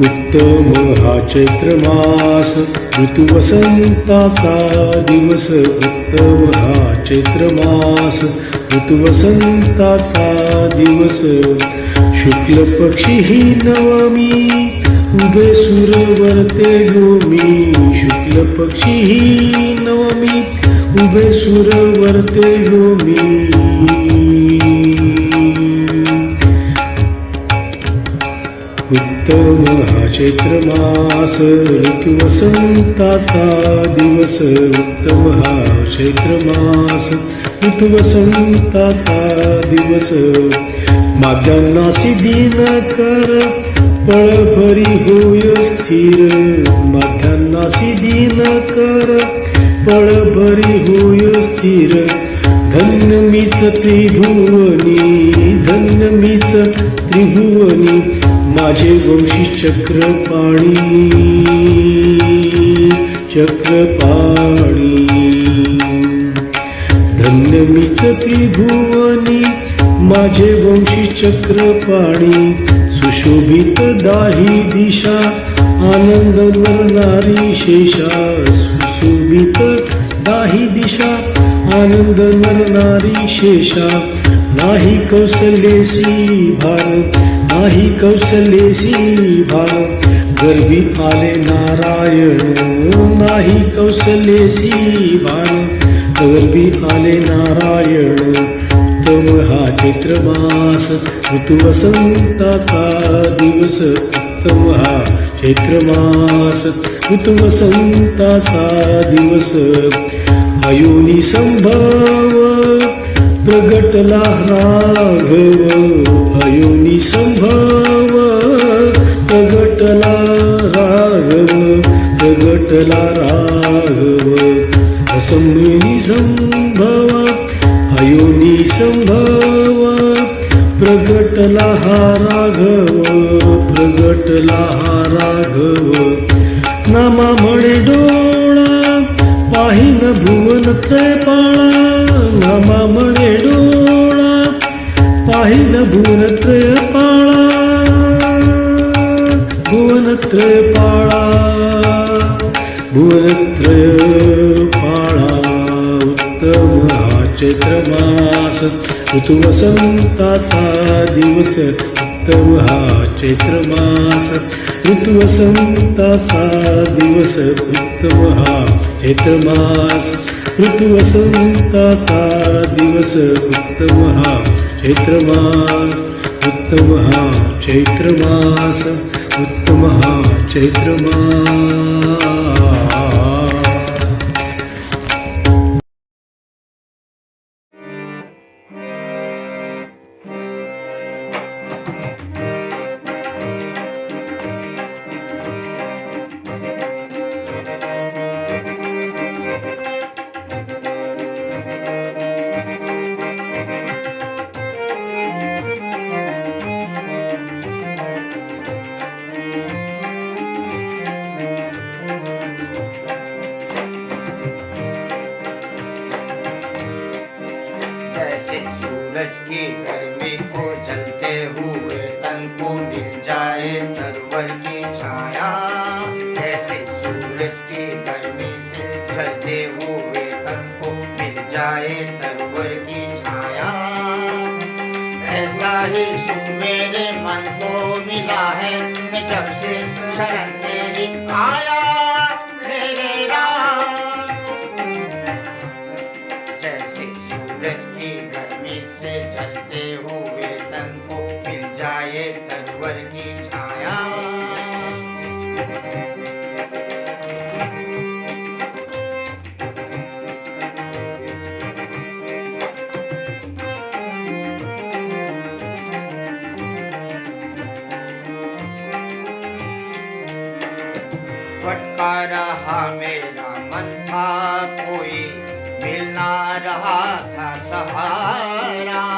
उत्तम हा चैत्र मास ऋतू वसंताचा दिवस उत्तम हा चैत्र मास ऋतू वसंताचा दिवस शुक्ल पक्षी ही नवमी उदय सुरवरते गोमी शुक्ल पक्षी ही नवमी उभे सुरवरते गोमी उत्तम हा चैत्र मास ऋतू वसंताचा दिवस उत्तम हा चैत्र मास ऋतू वसंताचा दिवस. माध्यांनासी दिन कर पळभरी होय स्थिर माध्यांनासी दिन कर पळभरी होय स्थिर. धन्य मीच त्रिभुवनी धन्य मीच त्रिभुवनी माझे वंशी चक्रपाणी. पाणी धन्य मीच त्रिभुवनी माझे वंशी चक्रपाणी. सुशोभित दाही दिशा आनंद नरनारी शेषा. सुशोभित दाही दिशा आनंद नरनारी शेषा. नाही कौशल्यसी भारत, नाही कौशल्यसी भारत। गर्वी आले नारायण, नाही कौशल्यसी भारत। गर्वी आले नारायण तव हा चित्रमास वसंता वसंताचा दिवस। उत्तम हा चैत्रमास वसंता वसंताचा दिवस। आयुनी संभव प्रगटला राघव अयोनी संभाव. प्रगटला राघव प्रगटला राघव. असंभवी संभव अयोनी संभावा प्रगटला हा राघव प्रगटला हा राघव. नामा म्हणे डोळा पाहिन भुवन त्रयपाळा नामा म्हणे डोळा पाहिन भुवनत्रय पाळा भुवनत्रय पाळा भुवनत्रय पाळा उत्तम हा चैत्र मास ऋतू वसंताचा दिवस उत्तम हा चैत्र मास ऋतू वसंताचा दिवस उत्तम हा चैत्र मास ऋतुवस उक्ताचा दिवस उत्तमहा चैत्रमास उत्तमहा चैत्रमास उत्तमहा चैत्रमास। गर्मी को जलते हुए तन को मिल जाए तरवर की छाया। ऐसे सूरज की गर्मी से चलते हुए तन को मिल जाए तरवर की छाया। ऐसा ही सुख मेरे मन को मिला है। मैं जब से शरण तेरी आया से जलते हुए तन को मिल जाए तनवर की छाया। भटका रहा मेरा मन था, कोई मिलना रहा था सहारा।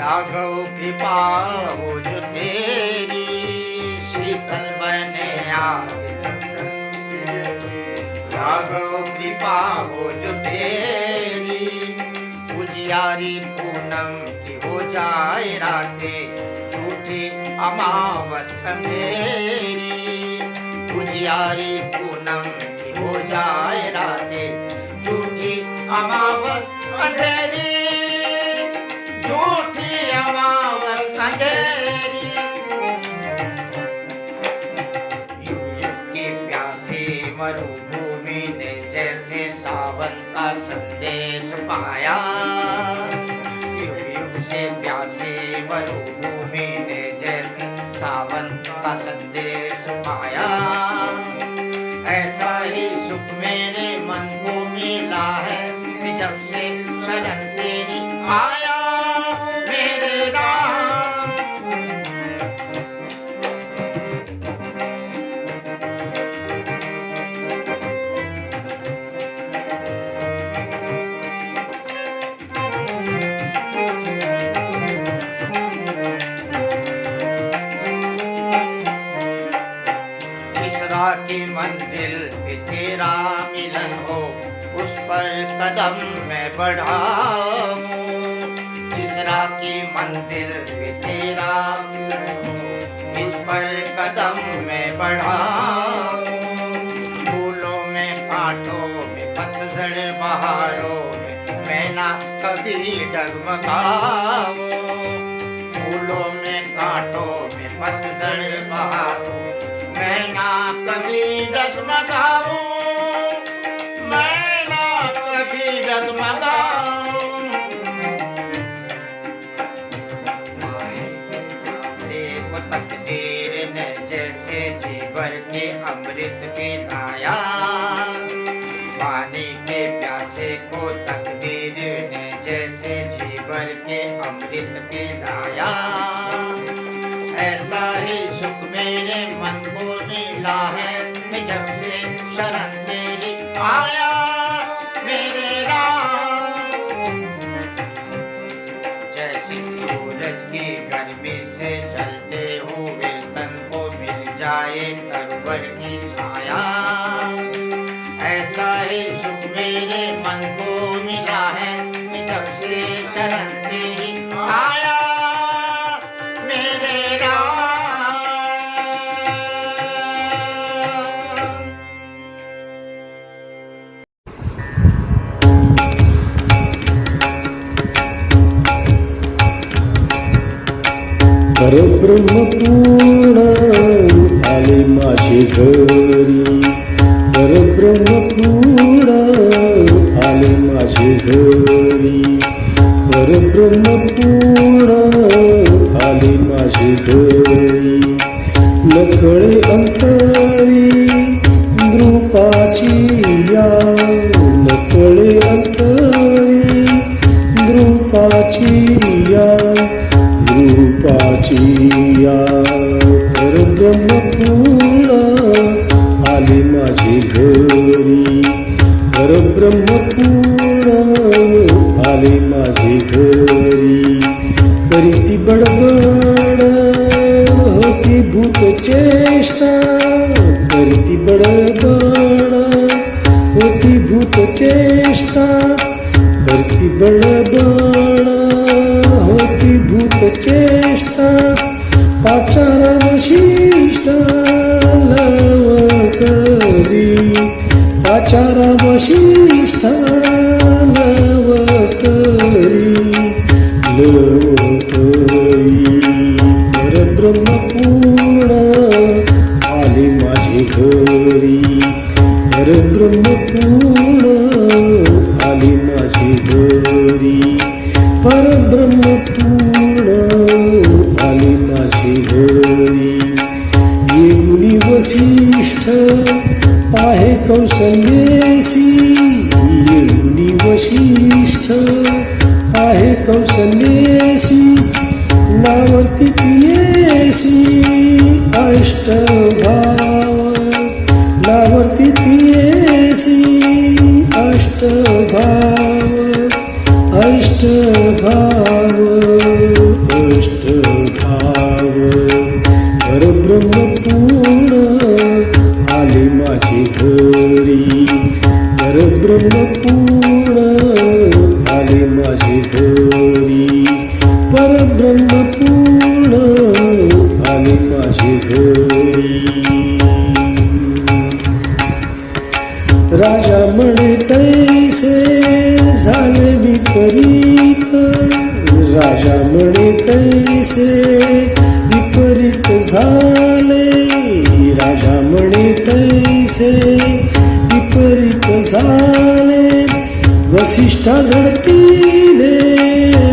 રાઘવ કૃપાઓ જો તેરી. શીતલ બને રાઘવ કૃપાઓ જો તેરી. પૂજિયારી પૂનમ કે હો જાય રાતે, જૂઠી અમાવસ અંધેરી. પૂજિયારી પૂનમ કે હો જાય રાતે, જૂઠી અમાવસ અંધેરી. मरुभूमि ने जैसे सावन का संदेश पाया। युग युग से प्यासे मरुभूमि ने जैसे सावन का संदेश पाया। ऐसा ही सुख मेरे मन को मिला है जब से शरण तेरी आया। बढ़ाऊं। जिस राह की मंजिल तेरा इस पर कदम मैं बढ़ाऊं। फूलों में कांटों में, पतझड़ बहारों में मैं ना कभी डगमगाऊं। फूलों में, कांटों में, पतझड़ बहारों मैं ना कभी डगमगाऊं। तकदीर ने जैसे जीवर के अमृत पिलाया। पानी के प्यासे को तकदीर ने जैसे जीवर के अमृत पिलाया। ऐसा ही सुख मेरे मन को मिला है, मैं जब से शरण तेरी आया। परब्रह्म पूर्ण आले माझे घरी. परब्रह्म पूर्ण आले माझे घरी. परब्रह्म पूर्ण आले माझे घरी. नकळे अंतरी नृपा रूपाची या परब्रह्म पूर्ण आले माझे घरी. परब्रह्म पूर्ण आले माझे घरी. करीती बडबड होती भूत चेष्टा. करीती बडबड होती भूत चेष्टा. बडबड চেষ্টা परब्रह्म पूर्ण आले माझे येऊनी वसिष्ठ आहे कौशल्येसी येऊनी वशिष्ठ आहे कौशल्येसी नावती तियेसी अष्टभाव नावती तियेसी अष्ट भाव ভাব विपरीत राजा म्हणे कैसे? विपरीत झाले राजा म्हणे कैसे? विपरीत झाले वसिष्ठा झडतीले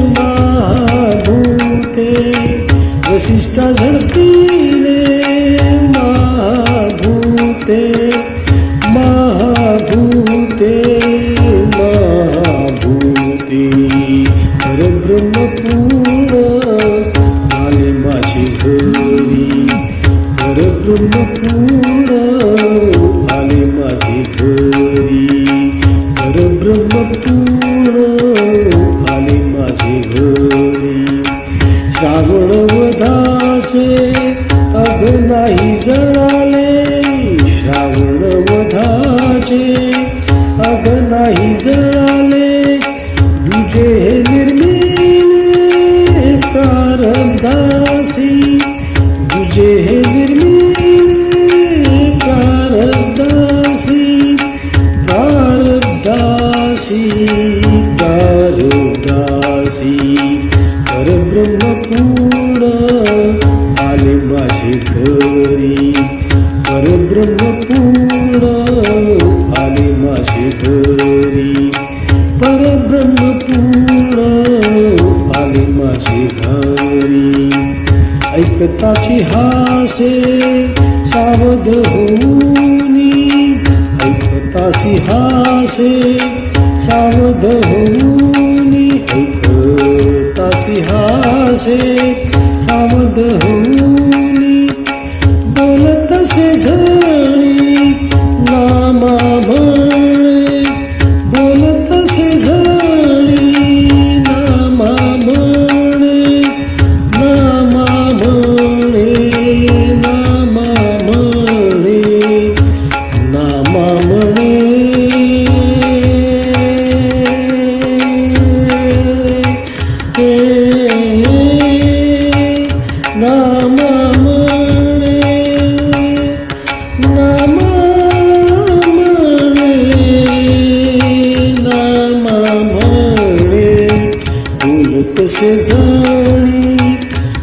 महाभूते वसिष्ठा झडतीले परब्रह्म पूर्ण आले घरी परब्रह्म पूर्ण आले माझे घरी परब्रह्म पूर्ण आले माझे घरी श्रावण वधाचे अग नाही जळाले. श्रावण वधाचे अग नाही जळाले. तुझे का रबदासी तुझे है दिल में का रबदासी दारदासी दारदासी पर ब्रह्म पूरा आलिमाशी धरी पर ब्रह्म पूरा आलिमाशी धरी पर ब्रह्म पूरा माझे घरी ऐकताची हासे सावध होऊनी। ऐकतासी हासे सावध होऊनी। ऐकतासी हासे सावध होऊनी। बोलतसे जाणी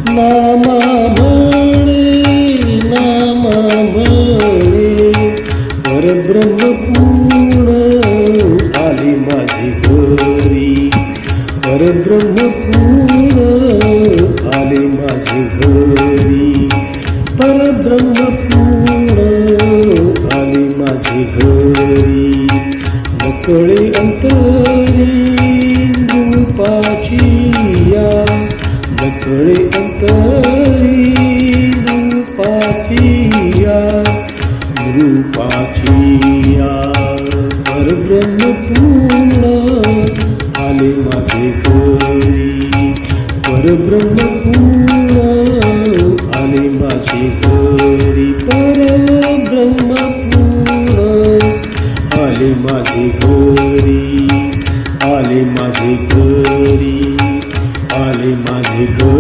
नामा म्हणे नामा म्हणे परब्रह्म पूर्ण आली माझी घरी परब्रह्म पूर्ण आले माझे घरी परब्रह्म पूर्ण आले माझे घरी नकळे अंतरी रूपाची या नकळे अंतरी रूपाचिया रूपाचिया रूपाची या परब्रह्म पूर्ण आले माझे घरी परब्रह्म पूर्ण आले माझे घरी परब्रह्म पूर्ण आले माझे घरी आले माझे घरी আলি মাঝি গো